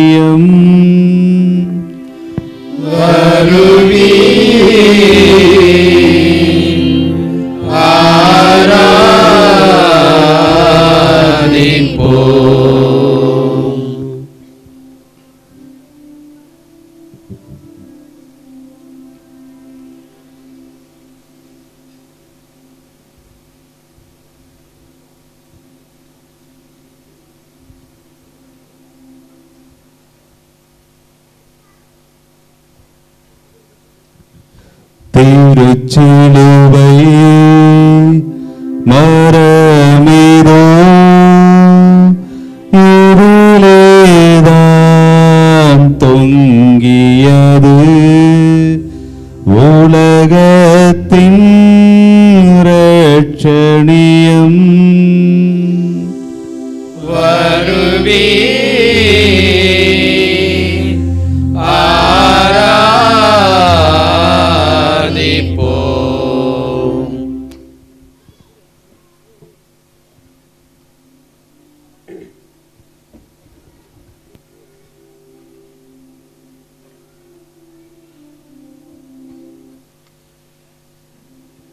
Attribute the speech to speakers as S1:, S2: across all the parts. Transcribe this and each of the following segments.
S1: ரட்சணியம் திருச்சிலுவை மரமிதோ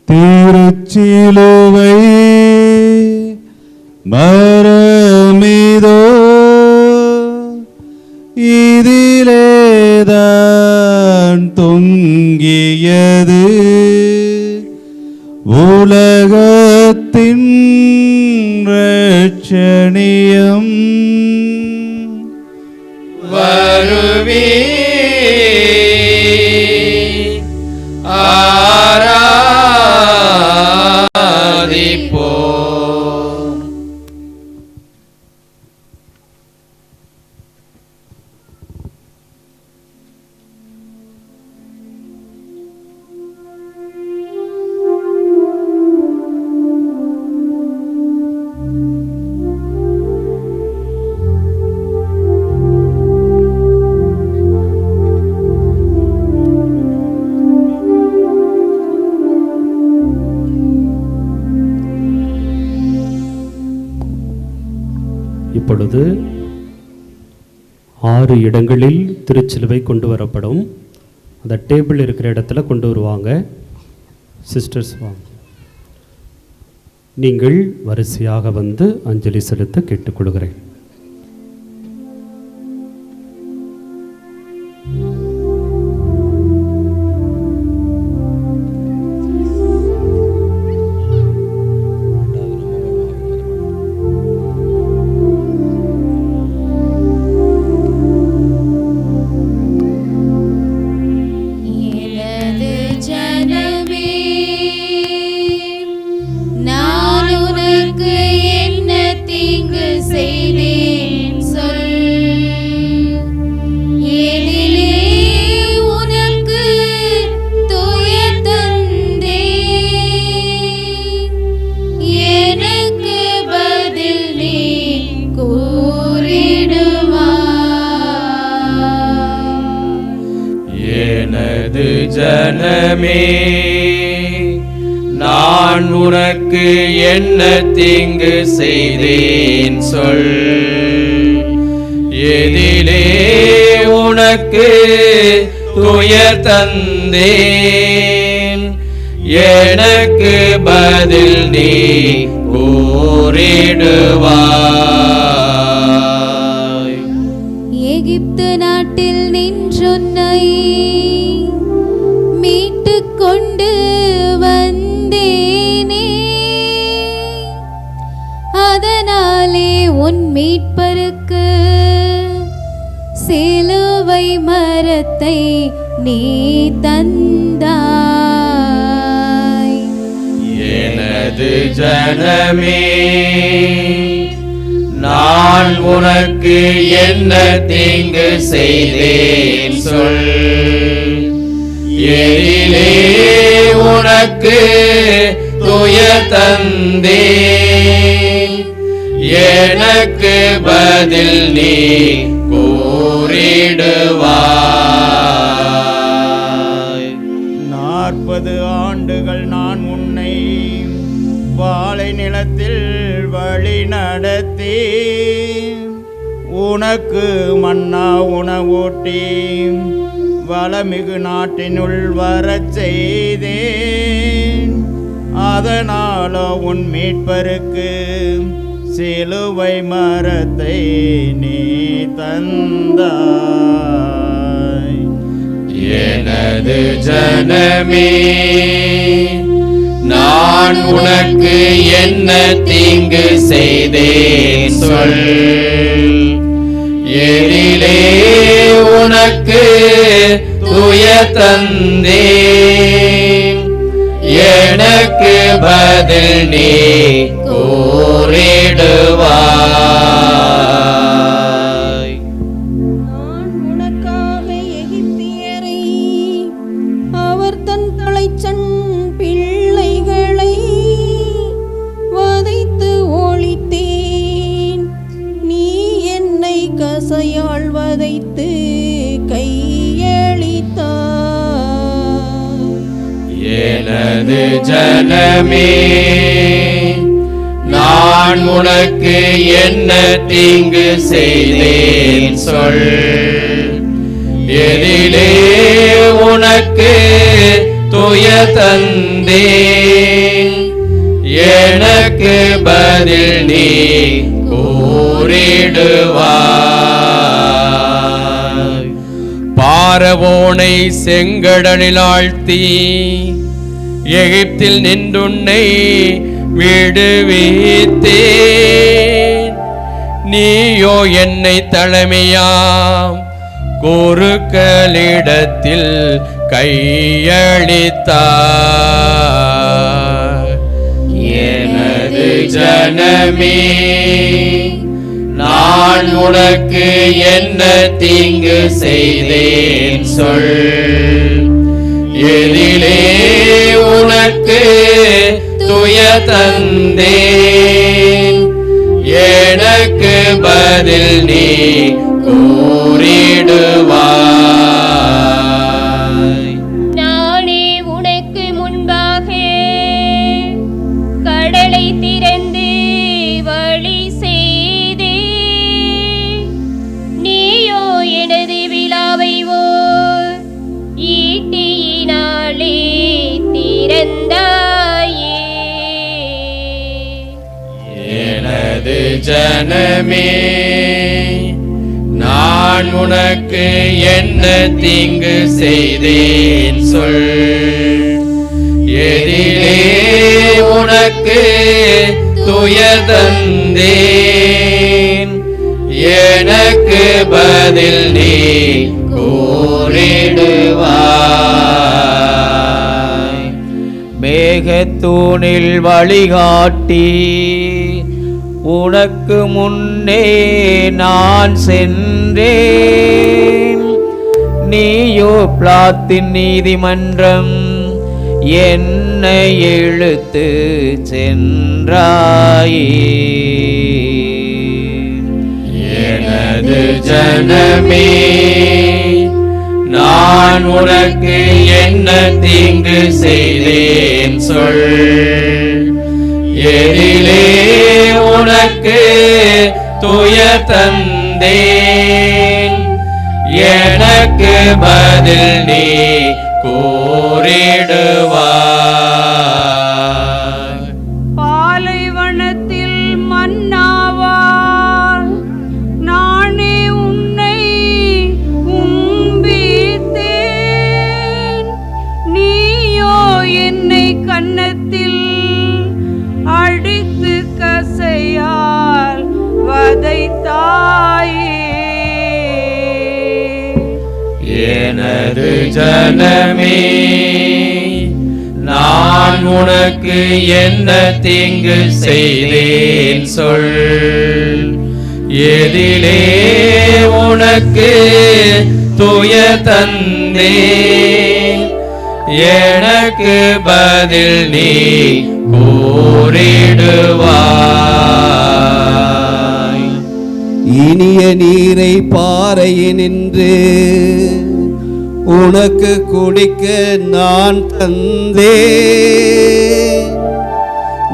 S1: திருச்சிலுவை மரமிதோ இதிலேதான் தொங்கியது.
S2: இப்பொழுது ஆறு இடங்களில் திருச்சிலுவை கொண்டு வரப்படும். அந்த டேபிள் இருக்கிற இடத்துல கொண்டு வருவாங்க. சிஸ்டர்ஸ் வாங்க. நீங்கள் வரிசையாக வந்து அஞ்சலி செலுத்த கேட்டுக்கொள்கிறேன்.
S3: ஜனமே நான் உனக்கு என்ன தீங்கு செய்தேன் சொல். எதிலே உனக்கு துயர் தந்தேன். எனக்கு பதில் நீ கூறிடுவாய். நாளே உன் மீட்பருக்கு சிலுவை மரத்தை நீ தந்தாய்.
S4: எனது ஜனமே நான் உனக்கு என்ன தீங்கு செய்தேன் சொல். எதிலே உனக்கு துயர் தந்தேன். எனக்கு பதில் நீ கூறிடுவாய்.
S5: நாற்பது ஆண்டுகள் நான் உன்னை வாழை நிலத்தில் வழி நடத்தி உனக்கு மன்னா உணவூட்டி வளமிகு நாட்டினுள் வரச் செய்தேன். அதனாலோ உன் மீட்பருக்கு சிலுவை மரத்தை நீ தந்தாய்.
S4: எனது ஜனமே நான் உனக்கு என்ன தீங்கு செய்தேன் சொல். எழிலே உனக்கு துய தந்தே எனக்கு பதில் நீ ஓ கூறிடுவாய்
S6: நான் உனக்காக எகிப்தியரை அவர் தன் தலைச்சன் பிள்ளைகளை வதைத்து ஒழித்தேன். நீ என்னை கசையால் வதைத்து கையளித்தாய்.
S4: எனது ஜனமே நான் உனக்கு என்ன தீங்கு செய்தேன் சொல். எதிலே உனக்கு துய தந்தேன். எனக்கு பதில் நீ கூறிடுவாய். பாரவோனை செங்கடலில் ஆழ்த்தி எகிப்தில் நின்றுன்னை விடுவித்தேன். நீயோ என்னை தலைமையாம் குருக்களிடத்தில் கையளித்தார். எனது ஜனமே நான் உனக்கு என்ன தீங்கு செய்தேன் சொல். எதிலே உனக்கு துய தந்தே எனக்கு பதில்
S7: நான் உனக்கு
S4: என்ன தீங்கு செய்தேன் சொல். எதிலே உனக்கு துயர் தந்தேன். எனக்கு பதில் நீ கூறிடுவாய்.
S5: மேகத்தூணில் வழிகாட்டி உனக்கு முன்னே நான் சென்றேன். நீயோ பிளாத்தின் நீதிமன்றம் என்னை எழுத்து சென்றாயே.
S4: எனது ஜனமே நான் உனக்கு என்ன தீங்கு செய்தேன் சொல். எதிலே உனக்கு துய தந்தேன். எனக்கு பதில் நீ கூறிடுவாய்.
S6: மனமே நான்
S4: உனக்கு என்ன தீங்கு செய்தேன் சொல். எதிலே உனக்கு துய தந்தே எனக்கு பதில் நீ கூறிடுவாய்.
S1: இனிய நீரை பாறையினின்று உனக்கு குடிக்க நான் தந்தே.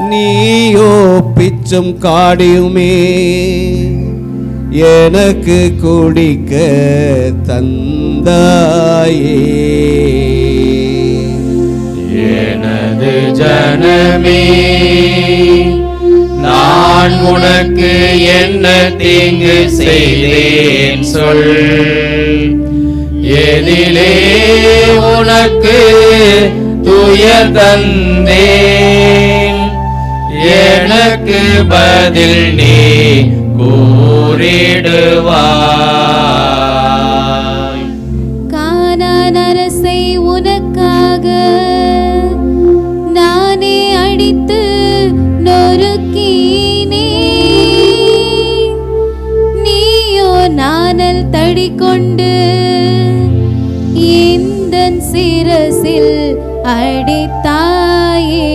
S1: நீயோ பிச்சும் காடியுமே. எனக்கு குடிக்க தந்தாயே.
S4: எனது ஜனமே நான் உனக்கு என்ன தீங்கு செய்தேன் சொல். எதிலே உனக்கு துயர் தந்தேன். எனக்கு பதில் நீ கூறிடுவாய்.
S3: அடித்தாயே.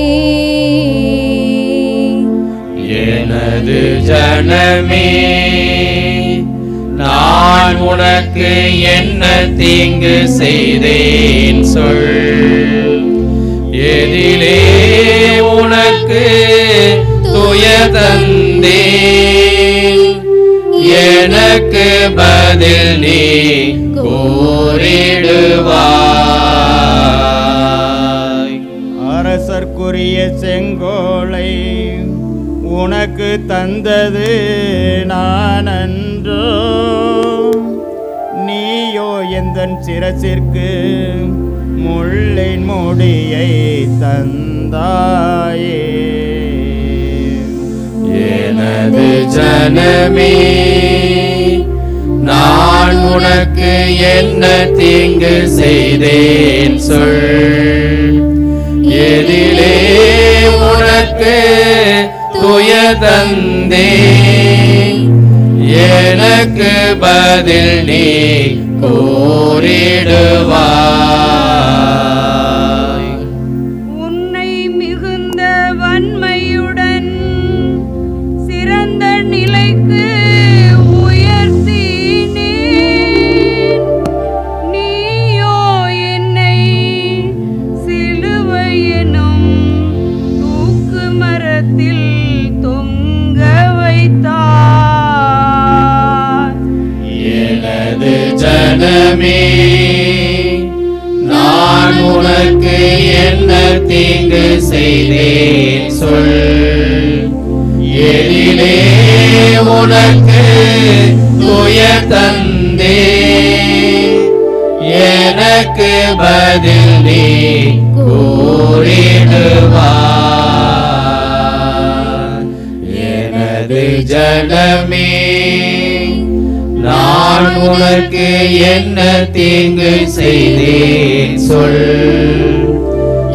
S4: எனது ஜனமே நான் உனக்கு என்ன தீங்கு செய்தேன் சொல். எதிலே உனக்கு துய தந்தே எனக்கு பதில் நீ கோரிட
S5: அரசர்க்குரிய செங்கோலை உனக்கு தந்தது நான் அன்றோ நீயோ எந்தன் சிரசிற்கு முள்ளின் முடியை தந்தாயே?
S4: எனது ஜனமே நான் உனக்கு என்ன தீங்கு செய்தேன் சொல். எதிலே உனக்கு துய தந்தே. எனக்கு பதில் நீ கூறிடுவாய். ஜனமே நான் உனக்கு என்ன தீங்கு செய்தேன் சொல். எதிலே உனக்கு துய தந்தே எனக்கு பதில் நீ கூறிடுவாய் எனது ஜனமே நான் உனக்கு என்ன தீங்கு செய்தேன் சொல்.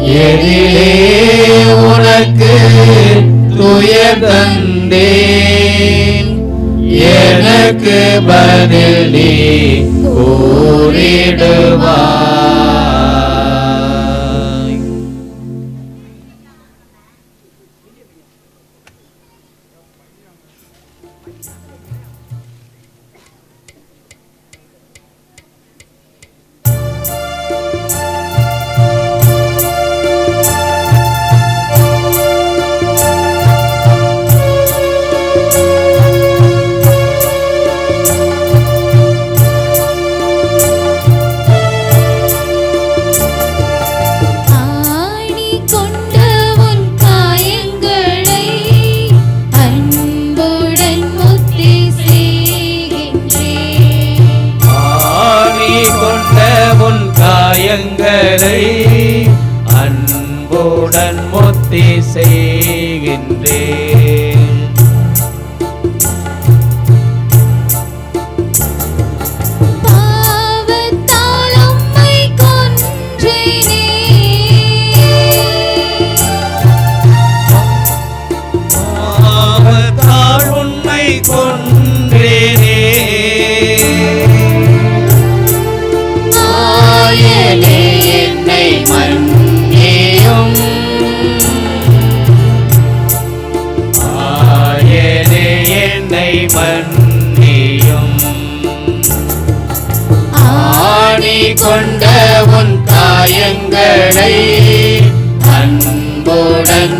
S4: எதிலே உனக்கு துய தந்தேன். எனக்கு பதில் நீ கூறிடுவாய். make